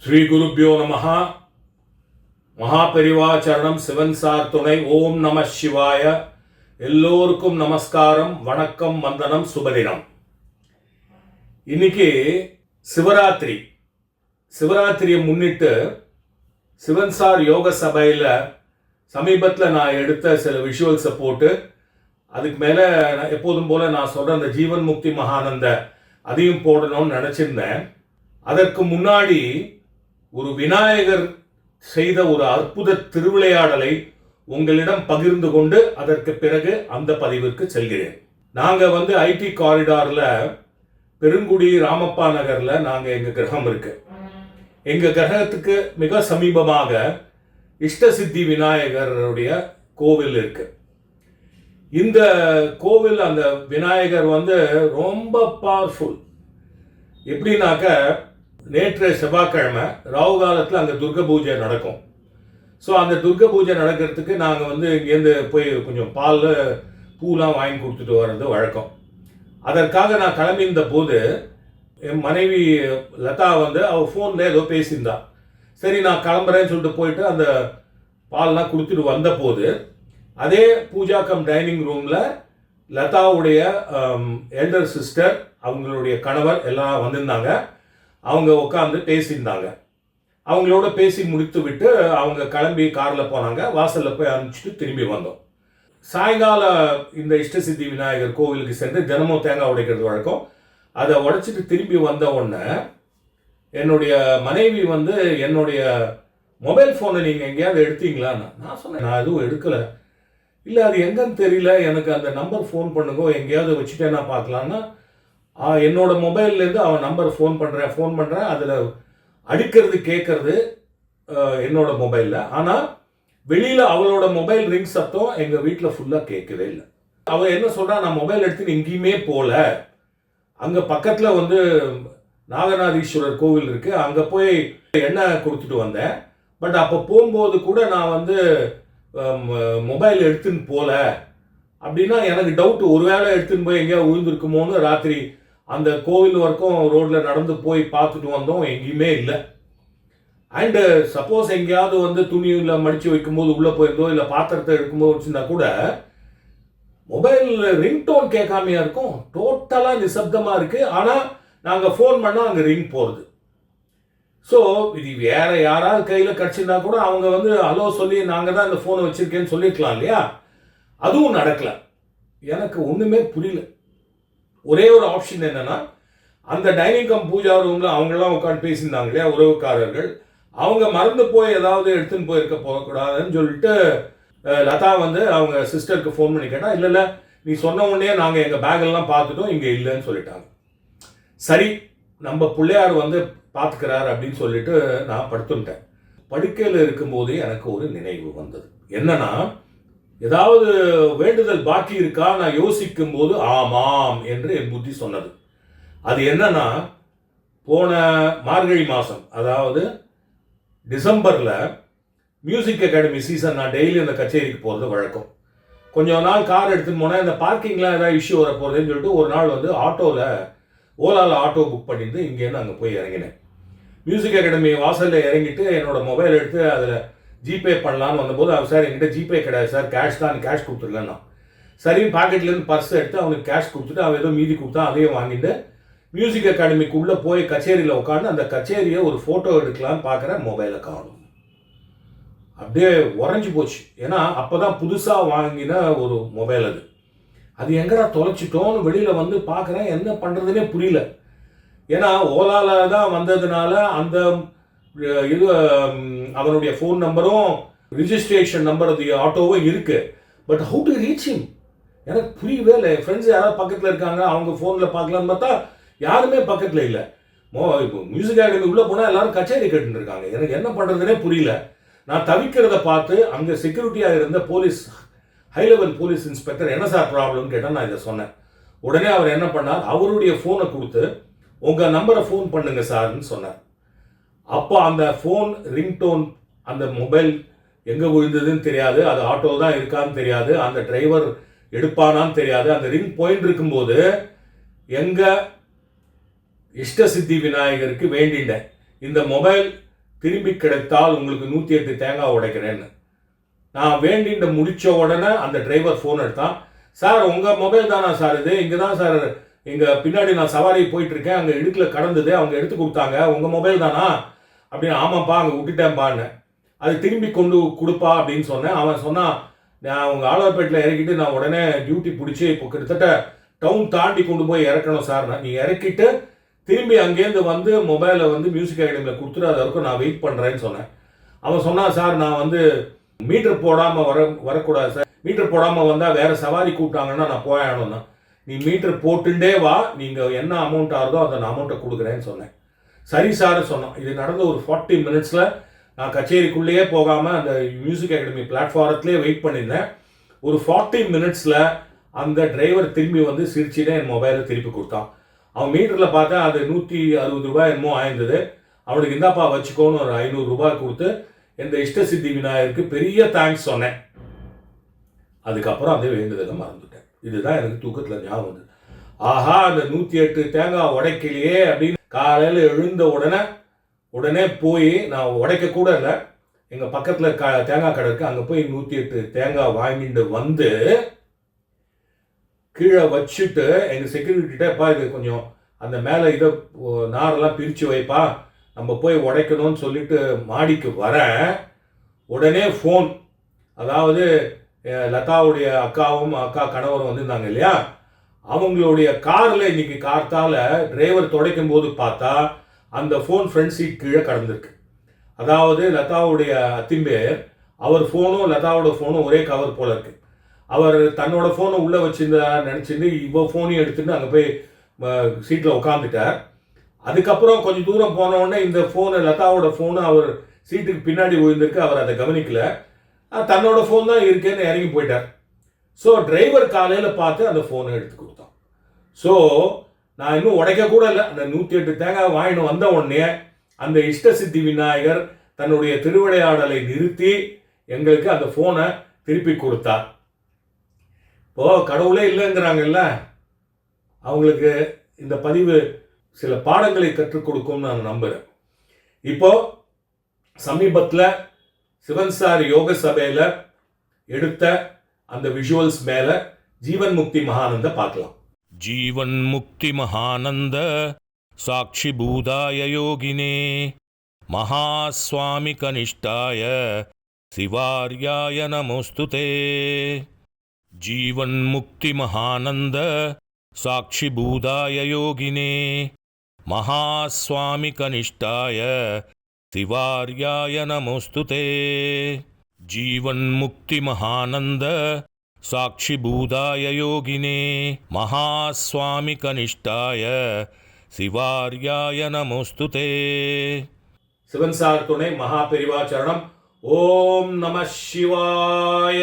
ஸ்ரீ குருப்பியோ நமஹ. மகாபெரிவாச்சரணம் சிவன் சார் துணை. ஓம் நம சிவாய. எல்லோருக்கும் நமஸ்காரம் வணக்கம் வந்தனம் சுபதினம். இன்னைக்கு சிவராத்திரி. சிவராத்திரியை முன்னிட்டு சிவன் சார் யோக சபையில் சமீபத்தில் நான் எடுத்த சில விஷுவல்ஸை போட்டு அதுக்கு மேலே எப்போதும் போல நான் சொல்கிற அந்த ஜீவன் முக்தி மகானந்த அதையும் போடணும்னு நினச்சிருந்தேன். அதற்கு முன்னாடி ஒரு விநாயகர் செய்த ஒரு அற்புத திருவிளையாடலை உங்களிடம் பகிர்ந்து கொண்டு அதற்கு பிறகு அந்த பதிவிற்கு செல்கிறேன். நாங்கள் வந்து ஐடி காரிடாரில் பெருங்குடி ராமப்பா நகரில் நாங்கள் எங்கள் கிரகம் இருக்கு. எங்கள் கிரகத்துக்கு மிக சமீபமாக இஷ்டசித்தி விநாயகருடைய கோவில் இருக்கு. இந்த கோவில் அந்த விநாயகர் வந்து ரொம்ப பவர்ஃபுல் எப்படின்னாக்க நேற்று செவ்வாய்க்கிழமை ராகு காலத்தில் அங்கே துர்க பூஜை நடக்கும். ஸோ அந்த துர்க பூஜை நடக்கிறதுக்கு நாங்கள் வந்து இங்கேருந்து போய் கொஞ்சம் பால் பூலாம் வாங்கி கொடுத்துட்டு வர்றது வழக்கம். அதற்காக நான் கிளம்பியிருந்த போது என் மனைவி லதா வந்து அவள் ஃபோனில் ஏதோ பேசியிருந்தா. சரி நான் கிளம்புறேன்னு சொல்லிட்டு போயிட்டு அந்த பால்லாம் கொடுத்துட்டு வந்த போது அதே பூஜா கம் டைனிங் ரூமில் லதாவுடைய எல்டர் சிஸ்டர் அவங்களுடைய கணவர் எல்லாம் வந்திருந்தாங்க. அவங்க உட்காந்து பேசியிருந்தாங்க. அவங்களோட பேசி முடித்து விட்டு அவங்க கிளம்பி காரில் போனாங்க. வாசலில் போய் அனுப்பிச்சிட்டு திரும்பி வந்தோம். சாயங்கால இந்த இஷ்டசித்தி விநாயகர் கோவிலுக்கு சென்று தினமும் தேங்காய் உடைக்கிறது வழக்கம். அதை உடைச்சிட்டு திரும்பி வந்த உடனே என்னுடைய மனைவி வந்து என்னுடைய மொபைல் ஃபோனை நீங்கள் எங்கேயாவது எடுத்தீங்களான்னு. நான் சொன்னேன் நான் எதுவும் எடுக்கலை. இல்லை அது எங்கன்னு தெரியல. எனக்கு அந்த நம்பர் ஃபோன் பண்ணுங்க எங்கேயாவது வச்சுட்டே நான் பார்க்கலான்னா. என்னோட மொபைல்லேருந்து அவன் நம்பர் ஃபோன் பண்ணுறேன் ஃபோன் பண்ணுறேன் அதில் அடிக்கிறது கேட்கறது என்னோட மொபைலில் ஆனால் வெளியில் அவளோட மொபைல் ரிங் சத்தம் எங்கள் வீட்டில் ஃபுல்லாக கேட்கவே இல்லை. அவள் என்ன சொல்கிறா நான் மொபைல் எடுத்துன்னு எங்கேயுமே போகல அங்கே பக்கத்தில் வந்து நாகநாதீஸ்வரர் கோவில் இருக்குது அங்கே போய் எண்ணெய் கொடுத்துட்டு வந்தேன். பட் அப்போ போகும்போது கூட நான் வந்து மொபைல் எடுத்துன்னு போகல அப்படின்னா எனக்கு டவுட் ஒருவேளை எடுத்துன்னு போய் எங்கேயா விழுந்திருக்குமோன்னு ராத்திரி அந்த கோவில் வரைக்கும் ரோட்டில் நடந்து போய் பார்த்துட்டு வந்தோம். எங்கேயுமே இல்லை. அண்டு சப்போஸ் uh, எங்கேயாவது வந்து துணியில் மடித்து வைக்கும்போது உள்ளே போயிருந்தோ இல்லை பாத்திரத்தை எடுக்கும்போது வச்சுருந்தா கூட மொபைல் ரிங்டோன் கேட்காமையா இருக்கும். டோட்டலாக நிசப்தமாக இருக்குது ஆனால் நாங்கள் ஃபோன் பண்ணால் அங்கே ரிங் போகிறது ஸோ இது வேற யாராவது கையில் கிடச்சிருந்தா கூட அவங்க வந்து ஹலோ சொல்லி நாங்கள் தான் இந்த ஃபோனை வச்சுருக்கேன்னு சொல்லியிருக்கலாம் இல்லையா? அதுவும் நடக்கலை. எனக்கு ஒன்றுமே புரியல. ஒரே ஒரு ஆப்ஷன் என்னன்னா அந்த டைனிங் கம் பூஜா ரூமில் அவங்கெல்லாம் உட்காந்து பேசியிருந்தாங்க இல்லையா உறவுக்காரர்கள். அவங்க மறந்து போய் ஏதாவது எடுத்துன்னு போயிருக்க போகக்கூடாதுன்னு சொல்லிட்டு லதா வந்து அவங்க சிஸ்டருக்கு ஃபோன் பண்ணி கேட்டால் இல்லை இல்லை நீ சொன்ன உடனே நாங்கள் எங்கள் பேக்கெல்லாம் பார்த்துட்டோம் இங்கே இல்லைன்னு சொல்லிட்டாங்க. சரி நம்ம பிள்ளையார் வந்து பார்த்துக்கிறார் அப்படின்னு சொல்லிட்டு நான் படுத்துட்டேன். படுக்கையில் இருக்கும்போது எனக்கு ஒரு நினைவு வந்தது. என்னன்னா ஏதாவது வேண்டுதல் பாக்கி இருக்கா? நான் யோசிக்கும் போது ஆமாம் என்று என் புத்தி சொன்னது. அது என்னன்னா போன மார்கழி மாதம் அதாவது டிசம்பரில் மியூசிக் அகாடமி சீசன் நான் டெய்லி அந்த கச்சேரிக்கு போகிறது வழக்கம். கொஞ்சம் நாள் கார் எடுத்துன்னு போனால் இந்த பார்க்கிங்கில் ஏதாவது இஷ்யூ வர போகுதுன்னு சொல்லிட்டு ஒரு நாள் வந்து ஆட்டோவில் ஓலாவில் ஆட்டோ புக் பண்ணிட்டு இங்கேருந்து அங்கே போய் இறங்கினேன். மியூசிக் அகாடமி வாசலில் இறங்கிட்டு என்னோட மொபைல் எடுத்து அதில் ஜிபே பண்ணலான்னு வந்தபோது அவர் சார் என்கிட்ட ஜிபே கிடையாது சார் கேஷ் தான் கேஷ் கொடுத்துடலன்னா. நான் சரி பாக்கெட்லேருந்து பர்ஸ் எடுத்து அவனுக்கு கேஷ் கொடுத்துட்டு அவன் ஏதோ மீதி கொடுத்தா அதையும் வாங்கிட்டு மியூசிக் அகாடமிக்குள்ளே போய் கச்சேரியில் உட்காந்து அந்த கச்சேரியை ஒரு ஃபோட்டோ எடுக்கலான்னு பார்க்குறேன் மொபைலை காணும் அப்படியே உறைஞ்சி போச்சு. ஏன்னா அப்போ தான் புதுசாக வாங்கின ஒரு மொபைல் அது. அது எங்கடா தொலைச்சிட்டோன்னு வெளியில் வந்து பார்க்குறேன் என்ன பண்ணுறதுனே புரியல. ஏன்னா ஓலாவில் தான் வந்ததுனால அந்த இது um, அவனுடைய ஃபோன் நம்பரும் ரிஜிஸ்ட்ரேஷன் நம்பர் அது ஆட்டோவும் இருக்குது but how to reach him எனக்கு புரியவே இல்லை. என் ஃப்ரெண்ட்ஸ் யாராவது பக்கத்தில் இருக்காங்க அவங்க ஃபோனில் பார்க்கலான்னு பார்த்தா யாருமே பக்கத்தில் இல்லை. மோ இப்போ மியூசிக் அகாடமி உள்ளே போனால் எல்லாரும் கச்சேரி கேட்டுட்டு இருக்காங்க. எனக்கு என்ன பண்ணுறதுனே புரியல. நான் தவிக்கிறத பார்த்து அங்கே செக்யூரிட்டியாக இருந்த police high level police inspector என்ன சார் ப்ராப்ளம்னு கேட்டால் நான் இதை சொன்னேன். உடனே அவர் என்ன பண்ணார்? அவருடைய ஃபோனை கொடுத்து உங்கள் நம்பரை ஃபோன் பண்ணுங்க சார்னு சொன்னார். அப்போ அந்த ஃபோன் ரிங்டோன் அந்த மொபைல் எங்கே விழுந்ததுன்னு தெரியாது. அது ஆட்டோ தான் இருக்கான்னு தெரியாது. அந்த டிரைவர் எடுப்பானான்னு தெரியாது. அந்த ரிங் போயின்னு இருக்கும்போது எங்கள் இஷ்ட சித்தி விநாயகருக்கு வேண்டிட்டேன் இந்த மொபைல் திரும்பி கிடைத்தால் உங்களுக்கு நூற்றி எட்டு தேங்காய் உடைக்கிறேன்னு. நான் வேண்டிட்டு முடித்த உடனே அந்த டிரைவர் ஃபோன் எடுத்தான். சார் உங்கள் மொபைல் தானா சார் இது? இங்கே தான் சார். இங்கே பின்னாடி நான் சவாரி போயிட்டுருக்கேன் அங்கே இடுக்கில் கடந்தது. அவங்க எடுத்து கொடுத்தாங்க. உங்கள் மொபைல் தானா? அப்படின்னு ஆமாப்பா அங்கே விட்டுட்டேன்ப்பான்னு அது திரும்பி கொண்டு கொடுப்பா அப்படின்னு சொன்னேன். அவன் சொன்னான் நான் உங்கள் ஆழ்வார்பேட்டில் இறக்கிட்டு நான் உடனே டியூட்டி பிடிச்சி இப்போ கிட்டத்தட்ட டவுன் தாண்டி கொண்டு போய் இறக்கணும் சார் நான் நீ இறக்கிட்டு திரும்பி அங்கேருந்து வந்து மொபைலை வந்து மியூசிக் அகாடமியில் கொடுத்துட்டு அது வரைக்கும் நான் வெயிட் பண்ணுறேன்னு சொன்னேன். அவன் சொன்னான் சார் நான் வந்து மீட்டர் போடாமல் வர வரக்கூடாது சார் மீட்டர் போடாமல் வந்தால் வேறு சவாரி கூப்பிட்டாங்கன்னா நான் போயாகணும்னா. நீ மீட்டர் போட்டுண்டே வா. நீங்கள் என்ன அமௌண்ட் ஆகுதோ அந்த அமௌண்ட்டை கொடுக்குறேன்னு சொன்னேன். சரி சார் சொன்னோம். இது நடந்த ஒரு ஃபார்ட்டி மினிட்ஸில் நான் கச்சேரிக்குள்ளேயே போகாமல் அந்த மியூசிக் அகாடமி பிளாட்ஃபாரத்துலேயே வெயிட் பண்ணியிருந்தேன். ஒரு ஃபார்ட்டி மினிட்ஸில் அந்த டிரைவர் திரும்பி வந்து சிரிச்சுட்டு என் மொபைலை திருப்பி கொடுத்தான். அவன் மீட்டரில் பார்த்தா அது நூற்றி அறுபது ரூபாய் என்னமோ ஆயிருந்தது. அவனுக்கு இந்தாப்பா வச்சுக்கோன்னு ஒரு ஐநூறு ரூபாய் கொடுத்து இந்த இஷ்டசித்தி விநாயகருக்கு பெரிய தேங்க்ஸ் சொன்னேன். அதுக்கப்புறம் அதே வேண்டுதலை மறந்துட்டேன். இதுதான் எனக்கு தூக்கத்தில் ஞாபகம் வந்தது. ஆஹா அந்த நூற்றி எட்டு தேங்காய் உடைக்கலையே அப்படின்னு காலையில் எழுந்த உடனே உடனே போய் நான் உடைக்க கூட இல்லை. எங்கள் பக்கத்தில் க தேங்காய் கடை இருக்குது அங்கே போய் நூற்றி எட்டு தேங்காய் வாங்கிட்டு வந்து கீழே வச்சுட்டு எங்கள் செக்யூரிட்டிகிட்டப்பா இது கொஞ்சம் அந்த மேலே இதை நாரெல்லாம் பிரித்து வைப்பா. நம்ம போய் உடைக்கணும்னு சொல்லிட்டு மாடிக்கு வரேன் உடனே ஃபோன் அதாவது லதாவுடைய அக்காவும் அக்கா கணவரும் வந்திருந்தாங்க இல்லையா? அவங்களுடைய காரில் இன்னைக்கு கார்த்தால டிரைவர் துடைக்கும் போது பார்த்தா அந்த ஃபோன் ஃப்ரண்ட் சீட் கீழே கடந்திருக்கு. அதாவது லதாவுடைய அத்திம்பேர் அவர் ஃபோனும் லதாவோட ஃபோனும் ஒரே கவர் போல இருக்கு. அவர் தன்னோட ஃபோனை உள்ளே வச்சிருந்தா நினச்சிருந்து இவ்வளோ ஃபோனையும் எடுத்துட்டு அங்கே போய் சீட்டில் உட்காந்துட்டார் அதுக்கப்புறம் கொஞ்சம் தூரம் போனவுடனே இந்த ஃபோனு லதாவோட ஃபோனு அவர் சீட்டுக்கு பின்னாடி விழுந்திருக்கு அவர் அதை கவனிக்கல. தன்னோட ஃபோன் தான் இருக்கேன்னு இறங்கி போயிட்டார். ஸோ டிரைவர் காலையில் பார்த்து அந்த ஃபோனை எடுத்து கொடுத்தான். ஸோ நான் இன்னும் உடைக்க கூட இல்லை. அந்த நூற்றி எட்டு தேங்காய் வாங்கின்னு வந்த உடனே அந்த இஷ்டசித்தி விநாயகர் தன்னுடைய திருவிளையாடலை நிறுத்தி எங்களுக்கு அந்த ஃபோனை திருப்பி கொடுத்தார் இப்போ கடவுளே இல்லைங்கிறாங்கல்ல? அவங்களுக்கு இந்த பதிவு சில பாடங்களை கற்றுக் கொடுக்கும்னு நான் நம்புகிறேன் இப்போ சமீபத்தில் சிவன்சார் யோக சபையில் எடுத்த அந்த விஷுவல்ஸ் மேலே ஜீவன் முக்தி மகானந்த பார்க்கலாம். ஜீவன் முக்தி மகானந்த சாட்சி பூதாய யோகினே மகாஸ்வாமி கனிஷ்டாய சிவார்யாய நமோஸ்துதே ஜீவன் முக்தி மகானந்த சாட்சி பூதாய யோகினே மகாஸ்வாமி கனிஷ்டாய சிவார்யாய நமோஸ்துதே जीवन्मुक्तिमहानन्द साक्षिभूताय योगिने महास्वामिकनिष्ठाय शिवार्याय नमोऽस्तु ते சிவன் சார் துணை மகா பெரிவா சரணம் ஓம் நம சிவாய